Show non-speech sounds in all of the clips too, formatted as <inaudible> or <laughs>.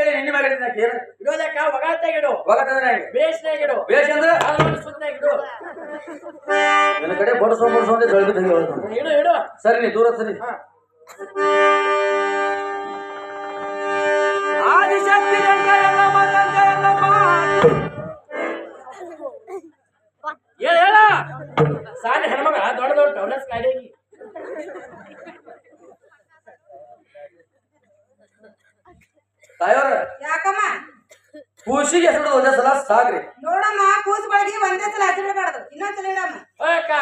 ಕೇಳಿ ನಿನ್ನ ಮಾಡಿದ್ರೆ ಕೇಳಿ. ಇರೋದಕ್ಕ ಇಡೋದಕ್ಕ ಒಗಾತಾಗಿಡು ಹೋಗತ್ತಂದ್ರೆ ಬೇಸ್ನಾಗಿಡು ಬೇಷ್ ಅಂದ್ರೆ? ಸುತ್ತಾಗಿಡು ನಿನ್ನ ಕಡೆ ಬಡಸೋ ಬಡಸೋ ಅಂತ ತಂಗಿ ಹೇಳ್ತಾನೆ ಇಡು ಇಡು. ಸರಿ ನೀ ದೂರ ಸರಿ. ಆದಿಶಕ್ತಿ ಎಲ್ಲ ಎಲ್ಲಮ್ಮ ಎಲ್ಲ ಎಲ್ಲಮ್ಮ ಹೇಳ ಹೇಳ ಸಾಲಿ ಹೆಣ್ಮಗ ದೊಡ್ಡ ದೊಡ್ಡ ಟೌಲಸ್ ಗಾಡಿ ತಾಯೋರ ಯಾಕಮ್ಮ ಖುಷಿಗೆ ಹೆಸರು ಒಂದೇ ಸಲ ಸಾಕ್ರಿ ನೋಡಮ್ಮ ಕೂಸುಗಳಿಗೆ ಒಂದೇ ಸಲ ಹಚ್ಚಿಬಿಡಬಾರ್ದು ಇನ್ನೊಂದ್ಸಲ ಇಡಮ್ಮ. ಅಕ್ಕ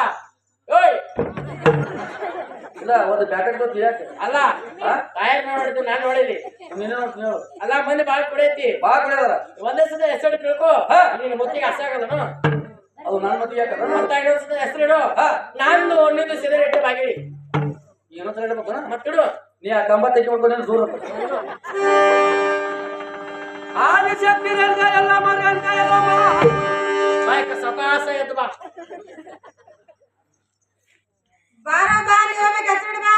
ಓಯ್. ಇಲ್ಲ ಒಂದು ಪ್ಯಾಕೆಟ್ ಗೊತ್ತು ಯಾಕೆ? ಅಲ್ಲ ಟೈರ್ ತಾಯರ್ ನೋಡಿದ್ದು ನಾನು ನೋಡಿಲಿ ನೀನೇ ನೋಡ್ತೀನಿ ಹೇಳು? ಅಲ್ಲ ಮಂದಿ ಬಾಳ ಕುಡಿಯೈತಿ. ಬಾ ಕುಡಿಯದಾರ ಒಂದೇ ಸಲ ಹೆಸರು ತಿಳ್ಕೊ. ಹಾ. ನಿನ್ನ ಮುತ್ತಿಗೆ ಆಗದನು. ಅದು ನನ್ನ ಮತ್ತಿಗೆ ಯಾಕೆ ಮತ್ತ ಇನ್ನೊಂದ್ ಸದ ಹೆಸರು ಇಡು. ಹಾ. ನಾನು ಒಂದಿದ್ದು ಸಿದರ್ ಇಟ್ಟು ಬಾಗಿಡಿ ಏನೋ ಸಲ ಇಡಬೇಕು ಮತ್ತಿಡು ನೀ ಆ ಕಂಬ ತೆಗಿ ಮಾಡ್ಕೊಂಡು ದೂರ ಆದಿಶಕ್ತಿ ಎಲ್ಲ ಗಂಗ ಎಲ್ಲಮ್ಮ ಬಾಯಕ ಸಪಾಸ ಎದ್ದು ಬಾ. ಬಾರ ಬಾ ನೀವು ಹೋಗ್ಬೇಕು ಹಚ್ಚಿಬಿಡ ಬಾ.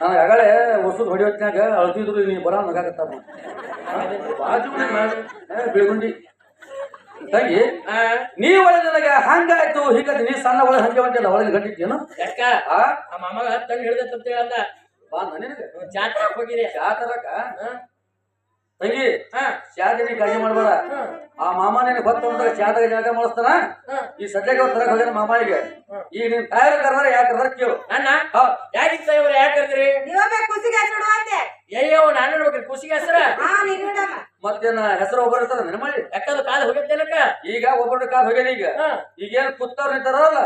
ನನಗೆ ಆಗಲೇ ಹೊಸದು ಹೊಡಿಯೋತ್ನಾಗ ಅಳ್ತಿದ್ರು ನೀ ಬರ ಬಾಜು ಬೀಳ್ಗುಂಡಿ. ತಂಗಿ ಆ, ನೀ ಒಳಗೆ ನನಗೆ ಹಂಗಾಯ್ತು ಹೀಗಾಯ್ತು ನೀ ಸಣ್ಣ ಒಳಗೆ ಹಂಗೆ ಹೊಂಟಿಲ್ಲ ಒಳಗೆ ಗಂಟಿದ್ದೇನು ಯಾಕ? ಆ? ಮಾಮಗ ತಂಗಿ ಹಿಡ್ದತ್ತ ಹೇಳಂದ ಬಾ ನನಗೆ. ಜಾತ್ರೆ ಹೋಗಿರಿ. ಹಾ? ತಂಗಿ ನೀ ಕಾಳಜಿ ಮಾಡಬೇಡ. ಆ ಮಾಮ ನಿನ್ ಗೊತ್ತು ಅಂದ್ರೆ ಚಾದಾಗ ಜಾಗ ಮಾಡಿಸ್ತಾನ? ಈ ಸದ್ಯಕ್ಕೆ ಅವ್ರು ತರಕ್ ಹೋಗ್ಯಾನ ಮಾಮಾಯಿಗೆ ಈ ನಿನ್ ಟೈರ್ ಕರ್ದಾರ ಯಾಕೆ ಕರ್ದಾರ ಕೇಳು. ಅಣ್ಣ ಯಾಕೆ ಯಾಕಿತ್ತ ಇವ್ರು ಯಾಕೆ ಕರ್ದ್ರಿ? ಹಚ್ಚಿಬಿಡು ಅಂತೆ ಅಯ್ಯೋ ನಾನು ನೋಡ್ಬೇಕ್ರಿ ಖುಷಿಗೆ ಹೆಸರ? ಹಾ ನೀನು ಇಡಮ್ಮ ಮತ್ತೇನ ಹೆಸರು ಒಬ್ಬರು ಇರ್ತಾರ ನೆನ ಮಾಡಿ ಯಾಕಂದ್ರೆ ಕಾಲ ಹೋಗಿದ್ದೇನಕ್ಕ ಈಗ ಒಬ್ಬರು ಕಾಲ್ ಹೋಗ್ಯಾನ ಈಗ. ಈಗೇನ್ ಕುತ್ತವ್ರು ನಿಂತಾರಲ್ಲ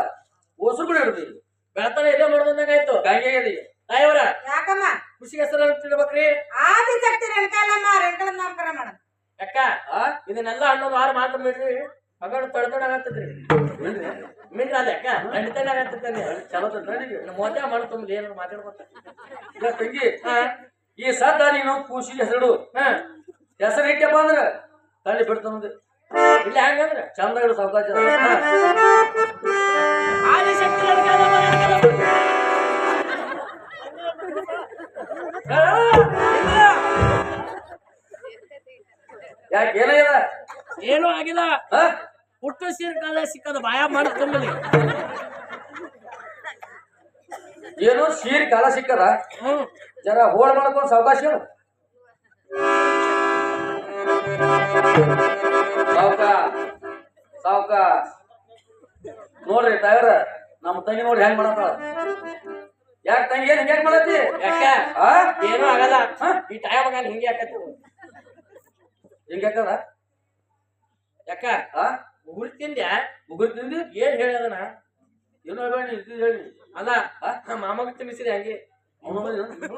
ಹೊಸರು ಕೂಡ ಇಡ್ತೀವಿ ಬೆಳತನ ಇದೇ ಮಾಡೋದಂಗಾಯ್ತು ಗಂಗೆ ಈಗ. ತಾಯವರ ಯಾಕಮ್ಮ? ಖುಷಿಗೆ ಹೆಸರು ಅಂತ ತಿಳ್ಬೇಕ್ರಿ. ಆದಿಶಕ್ತಿ ರೆಣಕಾಲಮ್ಮ ರೆಣಕಾಲ ನಾಮಕರಣ ಮಾಡ ಯಾಕ? ಆ? ಇದನ್ನೆಲ್ಲ ಹನ್ನೊಂದು ಆರು ಮಾತ್ರ ಬಿಡ್ರಿ. ಮಗನ ತಡತಡ ಆಗತ್ತದ್ರಿ. ಮಿಂಡ್ರ ಅದ ಯಾಕ? ಖಂಡಿತನ ಆಗತ್ತದ ಚಲೋ ನನಗೆ ಮೋದ್ಯ ಮಾಡಿ ತುಂಬಿ ಏನಾರು ಮಾತಾಡ್ಕೊತ ತಂಗಿ ಈ ಸದ್ದ ನೀನು ಖುಷಿಗೆ ಹೆಸರು. ಹಾ. ಹೆಸರು ಇಟ್ಟಪ್ಪ ಅಂದ್ರೆ ತಳ್ಳಿ ಬಿಡ್ತಾನದು ಇಲ್ಲ ಹೆಂಗಂದ್ರೆ? ಚಂದ ಇಡು ಆದಿಶಕ್ತಿ ಆಗಿಲ್ಲ. ಹುಟ್ಟು ಕಾಲ ಸಿಕ್ಕದ ಬಾಯ ಮಾಡಿ ತುಂಬಲಿ ಏನು? ಸೀರೆ ಕಾಲ ಸಿಕ್ಕದ? ಹ್ಮ್ ಜರ ಹೋಳ್ ಮಾಡ್ಕೊಂಡು ಸಾವಕಾಶ ಹೇಳು ಸಾವ್ಕ ಸಾವ್ಕ. ನೋಡ್ರಿ ಟೈರ್ ನಮ್ಮ ತಂಗಿ ನೋಡಿ ಹೆಂಗ್ ಮಾಡತ್ತಾಳ. ಯಾಕೆ ತಂಗಿ ಏನ್ ಹಿಂಗ್ಯಾಕ್ ಮಾಡತ್ತಿ? ಯಾಕ? ಏನೂ ಆಗಲ್ಲ? ಈ ಟೈಮ್ ಹಿಂಗೆ ಯಾಕತ್ತು? ಹಿಂಗ್ಯಾಕದ ಯಾಕ? ಉಗುರು ತಿಂದ್ಯಾ? ಮುಗುರ್ ತಿಂದಿ ಏನ್ ಹೇಳದನ ಏನು ಹೇಳಿ ಇದು ಹೇಳಿ ಅಲ್ಲ ಮಾಮಗ ತಿನ್ನಿಸಿದೆ ಹಂಗೆ.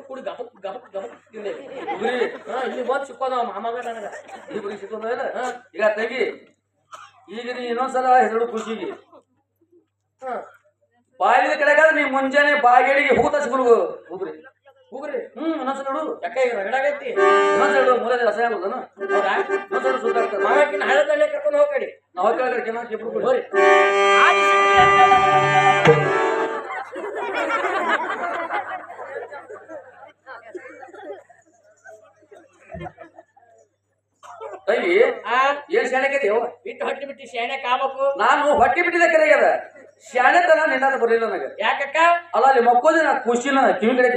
ಕೂಡಿ? ಗಪ ಗಬಕ್ ಗಬಕ್ ತಿಂದೆ. ಮುಗುರಿ ಹಾ ಇಲ್ಲಿ ಬಂದ್ ಸಿಕ್ಕೋದ ಮಾಮಗ ನನಗ. ಬರೀ ಸಿಕ್ಕೋದ ಈಗ ತಂಗಿ. ಈಗ ನೀ ಇನ್ನೊಂದ್ಸಲ ಹೆಸರು ಖುಷಿಗೆ ಬಾಗಿಲ ಕಡೆಗಾದ್ರೆ ನೀ ಮುಂಜಾನೆ ಬಾಗಿಲಿಗೆ ಹೂ ತಸ್ಬಿಡ್ಬೋದು ಹೋಗ್ರಿ. ಉಗುರಿ ಹ್ಮ್ ಮನಸ್ಸು ನೋಡು. ಯಾಕ ಈಗ ರಗಡಾಗೈತಿ ಇನ್ನೊಂದ್ಸಲ ಮೂಲ ರಸ ಆಗೋದನ? ಹೌದಾ? ಮನಸ್ಸು ಕರ್ಕೊಂಡು ಹೋಗಡಿ ನಾವು ಕೇಳಿದ್ರೆ ಕೆನಾಕ್ ಇಬ್ರು ಕೂಡ. ಹೋರಿ ಏನ್ ಶಾಣೆ ಇಟ್ಟು ಹೊಟ್ಟಿ ಬಿಟ್ಟು ಶಾಣೆ ಕಾಬೇಕು ನಾನು ಹೊಟ್ಟಿ ಬಿಟ್ಟಿದ್ದೆ ಕರೆಗ್ಯದ ಶಾಣೆತನ ನಿನ್ನ ಬರಲಿಲ್ಲ ನನಗೆ. ಯಾಕಕ್ಕ? ಅಲ್ಲ ಅಲ್ಲಿ ಮಕ್ಕೋದಿ ನಾ ಖುಷಿನ ಕಿವಿ ಕಡೆ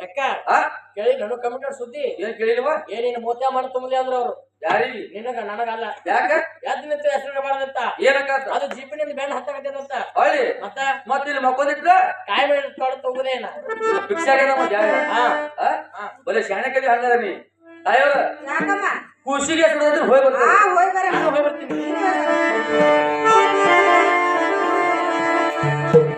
ಯಾಕ? ಆ? ಕೇಳಿ ನಾನು ಕಂಪ್ಯೂಟರ್ ಸುದ್ದಿ. ಏನ್ ಕೇಳಿಲ್ವಾ? ಏನೇನು ಮೋತ್ಯ ಮಾಡ ತುಂಬಲಿ ಅಂದ್ರ ಅವ್ರು. ಯಾರಿಗೆ ನಿನಗ ನನಗಲ್ಲ. ಯಾಕ? ಎದ್ ನಿಂತ ಹೆಸರು ಮಾಡದಂತ ಏನಕ್ಕ ಅದು ಜೀಪಿನಿಂದ ಬೆಣ್ಣ ಅಂತ. ಹೊಳ್ಳಿ ಮತ್ತ? ಮತ್ತ ಇಲ್ಲಿ ಮಕ್ಕೋದಿದ್ರ ಕಾಯಿ ಮೇಲೆ ತೊಡ ತಗೋದೇನ ಫಿಕ್ಸ್ ಆಗ್ಯದ ಮತ್ತೆ ಯಾರು? ಹಾ ಆ? ಶಾಣೆ ಕೇಳಿ ಹಂಗಾರ ನೀ. ತಾಯವ್ರ ಯಾಕಮ್ಮ? ಖುಷಿಗೆ ಹೆಸರು ಹೋಗಿ ಬರ್ತೀನಿ ನಾನು ಹೋಗಿ ಬರ್ತೀನಿ. Música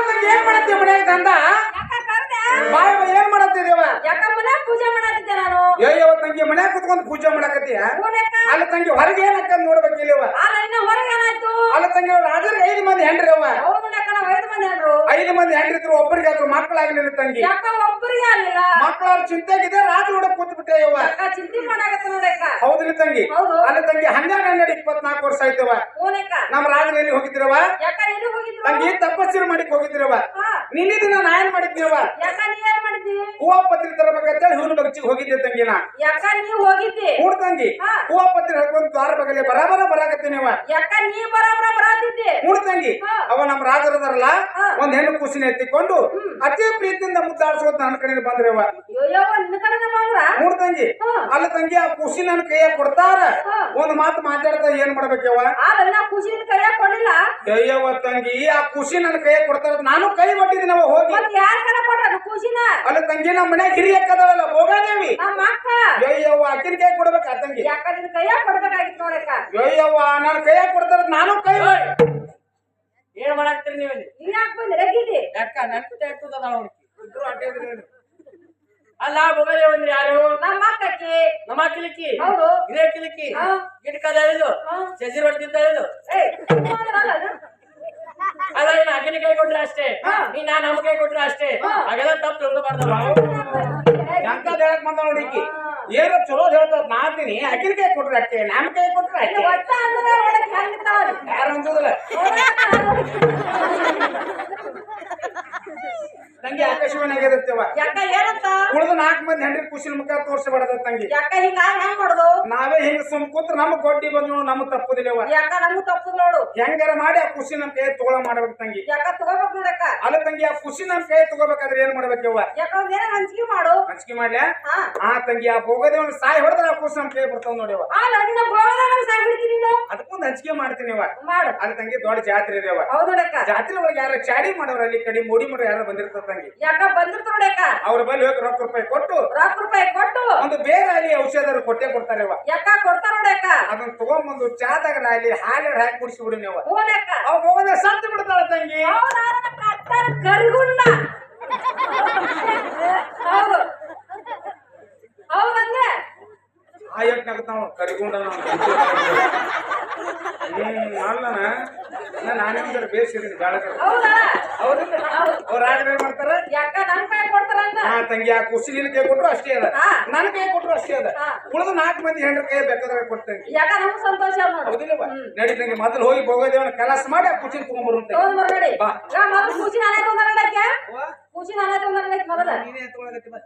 ಮಾಡತ್ತಂಗ ಏನ್ ಮಾಡತ್ತಿ ಮನ್ಯಾಗ ತಂದ ಬಾಯ ಏನ್ ಮಾಡತ್ತಿದೇವ ಏ ಯಾವ ತಂಗಿ ಮನ್ಯಾಗ ಕುತ್ಕೊಂಡು ಪೂಜೆ ಮಾಡಕತ್ತೀಯ ಅಲ್ಲ ತಂಗಿ ಹೊರಗೆ ಏನಕ್ಕ ನೋಡ್ಬೇಕಿಲ್ಲವ ಅಲ್ಲ ತಂಗಿ ರಾಜರಿಗೆ ಐದು ಮಂದಿ ಹೆಂಡ್ರಿ ಅವ? ಐದು ಮಂದಿ ಹೆಂಗಿದ್ರು ಒಬ್ಬರಿಗೆ ಆದ್ರು ಮಕ್ಕಳಾಗ್ಲಿಲ್ಲ ತಂಗಿ. ಯಾಕ ಒಬ್ಬರಿಗೆ ಆಗ್ಲಿಲ್ಲ. ಮಕ್ಕಳ ಚಿಂತೆಗಿದೆ ರಾತ್ರಿ ಕೂಡ ಕೂತ್ ಬಿಟ್ಟೆ ಯವ್ವ ಚಿಂತೆ ಮಾಡಾಕತ್ತ ನೋಡಕ್ಕ. ಹೌದ್ರಿ ತಂಗಿ. ಹೌದು. ಅಲ್ಲ ತಂಗಿ ಹನ್ನೆರಡು ಹನ್ನೆರಡು ಇಪ್ಪತ್ನಾಲ್ಕು ವರ್ಷ ಆಯ್ತವ ನಮ್ ನಮ್ಮ ರಾಜನಲ್ಲಿ ಹೋಗಿದ್ರವ ತಂಗಿ ತಪಸ್ಸಿನ ಮಾಡಿಕ್ ಹೋಗಿದ್ರವ ನಿನ್ನೆ ದಿನ ನಾ ಏನ್ ಮಾಡಿದ್ದೀವ ಹೂವ ಪತ್ರಿ ತರಬೇಕಂತ ಹೂವಿನ ಬಗಚಿಗೆ ಹೋಗಿದ್ದೆ ತಂಗಿ ನಾ. ಹೋಗಿದ್ದಿ? ತಂಗಿ. ಹೂವ ಪತ್ರಿ ಹಾಕೊಂಡ್ ದ್ವಾರ ಬಗಲೆ ಬರಾಬರ ಬರಾಕತ್ತೀನಿವ ಯಾಕ ನೀ ಬರಾಬರ ಬರಾತಿದ್ದೆ? ಮೂಡ್ ತಂಗಿ ಅವ ನಮ್ಮ ರಾಜರದಾರಲ್ಲ. ಒಂದ್ ಹೆಣ್ಣು ಕೂಸಿನ ಎತ್ತಿಕೊಂಡು ಅತಿ ಪ್ರೀತಿಯಿಂದ ಮುದ್ದಾಡ್ಸೋದ್ ನನ್ನ ಕಡೆ ಬಂದ್ರವ ಮೂರ್ ತಂಗಿ. ಅಲ್ಲ ತಂಗಿ ಆ ಖುಷಿ ನನ್ನ ಕೈಯಾಗ ಕೊಡ್ತಾರ. ಒಂದ್ ಮಾತು ಮಾತಾಡ್ತಾ ಏನ್ ಮಾಡ್ಬೇಕವ ಅಯ್ಯವ ತಂಗಿ ಆ ಖುಷಿ ನನ್ನ ಕೈಯಾಗ ಕೊಡ್ತಾರ ನಾನು ಕೈ ಹೋಗಿ. ಕಡೆ ಕೊಟ್ರ ಖುಷಿನ ಅಲ್ಲ ತಂಗಿ ನಮ್ಮ ಮನ್ಯಾಗ ಹಿರಿಯ ಅಕ್ಕದವಲ್ಲ ಭೋಗಾದೇವಿ. ನಮ್ಮ ಅಕ್ಕ. ಅಯ್ಯವ್ವ ಅಕ್ಕಿನ ಕೈ ಕೊಡ್ಬೇಕಾ ತಂಗಿ? ಅಯ್ಯವ್ವ ನನ್ನ ಕೈಯಾಗ ಕೊಡ್ತಾರ ನಾನು ಕೈ ಏನ್ ಮಾಡಾಕ್ತೀರಿ ನೀವು ಯಾಕ ನೀ ಯಾಕೆ ಬಂದಿ? ರಗಿದಿ ಯಾಕ ನನ್ ಇರ್ತದ ಅವ್ರಿಗೆ ಅಲ್ಲ ಮೊಬೈಲ್ ಒಂದ್ರಿ ಯಾರು? ನಮ್ಮ ಅಕ್ಕಕ್ಕೆ. ನಮ್ಮ ಕಿಲಿಕಿ ಹೌದು. ಇದೇ ಕಿಲಿಕಿ. ಗಿಡಕದ. ಚಜಿ ಹೊಡ್ತಿದ್ದ ಅಂದ್ರಲ್ಲ ಅದು? ಅಲ್ಲ? ಇನ್ನು ಅಕ್ಕಿನ ಕೈ ಕೊಟ್ರೆ ಅಷ್ಟೇ. ನೀ ನಾ ನಮ್ಮ ಕೈ ಕೊಟ್ರೆ ಅಷ್ಟೇ. ಹಾಗೆಲ್ಲ ತಪ್ಪು ತಿಳ್ಕೊಬಾರ್ದಲ್ಲ. ಎಂತದ್ ಹೇಳಕ್ ಬಂದ ನೋಡಿ ಏನೋ ಚಲೋ ಹೇಳ್ತಾ ನಾತೀನಿ ಅಕ್ಕಿನ ಕೈ ಕೊಟ್ರೆ ಅಷ್ಟೇ. ಕೈ ಕೊಟ್ರೆ ಅಷ್ಟೇ. ಅಕ್ಕೆ ಯಾರು ಅನ್ಸೋದಿಲ್ಲ Thank <laughs> you. ಆಗಿರುತ್ತೇವ ಯಾಕ ಏನಂತ ಉಳಿದ ನಾಲ್ಕು ಮಂದಿ ಹೆಂಡ್ರಿ ಖುಷಿನ ಮುಖ ತೋರಿಸಬಾರದ ತಂಗಿ. ಯಾಕ ಹಿಂಗ ಹೆಂಗ್ ಮಾಡುದು ನಾವೇ ಹಿಂಗ ಸುಮ್ ಕೂತ್ರ ನಮ್ ಗೊಡ್ಡಿ ಬಂದ್ರು ನಮ್ ತಪ್ಪುದಿಲ್ಲವ. ಯಾಕ ನಮಗೂ ತಪ್ಪು ನೋಡು? ಹೆಂಗಾರ ಮಾಡಿ ಆ ಖುಷಿ ನಮ್ ಕೈ ತಗೊಳ ಮಾಡ್ಬೇಕು ತಂಗಿ. ಯಾಕ ತಗೋಬೇಕು ನೋಡಕ ಅಲ್ಲ ತಂಗಿ ಆ ಖುಷಿ ನಮ್ ಕೈ ತಗೋಬೇಕಾದ್ರೆ ಏನ್ ಮಾಡ್ಬೇಕವ್ವ ಯಾಕ ಹಂಚಿಕೆ ಮಾಡು? ಹಂಚಿಕೆ ಮಾಡ್ಲ? ಆ ತಂಗಿ ಆ ಭೋಗದೇವನ ಸಾಯಿ ಹೊಡೆದ್ರೆ ಆ ಖುಷಿ ನಮ್ ಕೈ ಬರ್ತಾವ ನೋಡಿವ ಅದಕ್ಕೊಂದು ಹಂಚಿಕೆ ಮಾಡ್ತೀನಿ ಮಾಡು. ಅಲ್ಲಿ ತಂಗಿ ದೊಡ್ಡ ಜಾತ್ರೆ ಇದೇವ ಜಾತ್ರೆ ಒಳಗೆ ಯಾರ ಚಾಡಿ ಮಾಡೋರು ಅಲ್ಲಿ ಕಡಿ ಮೋಡಿ ಮಾಡೋ ಯಾರು ಬಂದಿರ್ತಾರ ತಂಗಿ. ಯಾಕ ಬಂದಿರ್ತ ನೋಡಕ್ಕ ಅವ್ರ ಬಳಿ ಹೋಗಿ ರೊಕ್ಕ ರೂಪಾಯಿ ಕೊಟ್ಟು ರೊಕ್ಕ ರೂಪಾಯಿ ಕೊಟ್ಟು. ಒಂದು ಬೇಗ ಅಲ್ಲಿ ಔಷಧ ಕೊಟ್ಟೆ ಕೊಡ್ತಾರೆ ಯಾಕ ಕೊಡ್ತಾರ ನೋಡಕ್ಕ ಅದನ್ನ ತಗೊಂಬಂದು ಚಾದಾಗ ಅಲ್ಲಿ ಹಾಲು ಹಾಕಿ ಕುಡಿಸಿ ಬಿಡಿ ನೀವು ಹೂನಕ್ಕ ಅವ್ ಹೋಗದೆ ಸತ್ತು ಬಿಡ್ತಾಳ ತಂಗಿ. ಕರಿಗುಂಡ ಹೌದು. ಹೌದಂಗೆ ಆ ಎಟ್ ನಗತಾವ ಕರಿಗೊಂಡ ಹ್ಮ್ ಅಲ್ಲನ? ನಾನೇ ಒಂದರ ಬೇಸಿದ್ದೀನಿ ಹೌದಿಲ್ಲ ಅವ್ರ ರಾಜರು ಏನ್ ಮಾಡ್ತಾರ. ಯಾಕ ನನ್ ಕೈ ಕೊಡ್ತಾರಂಗ ಹಾ ತಂಗಿ ಆ ಕುಸಿ ನಿನ್ ಕೈ ಕೊಟ್ರು ಅಷ್ಟೇ ಅದ. ನನ್ನ ಕೈ ಕೊಟ್ರು ಅಷ್ಟೇ ಅದ. ಉಳಿದ ನಾಲ್ಕು ಮಂದಿ ಹೆಂಡ್ರ ಕೈ ಬೇಕಾದ್ರೆ ಕೊಡ್ತೇನೆ. ಯಾಕ ನಮ್ಗೆ ಸಂತೋಷ ಹೌದಿಲ್ಲವ ನಡಿ. ತಂಗಿ ಮೊದಲು ಹೋಗಿ ಭೋಗದೇವನ ಕೆಲಸ ಮಾಡಿ ಆ ಕುಸಿನ ತಗೊಂಡ್ಬರುಂತ ತಗೊಂಡ್ ಬರ್ ನಡಿ. ಮೊದಲು ಖುಷಿ ನಾನೇ ತೊಂದರಕ್ಕೆ ಖುಷಿ ನಾನೇ ತೊಂದರಕ್ಕೆ ಮೊದಲ? ನೀನೇ ಬಾ.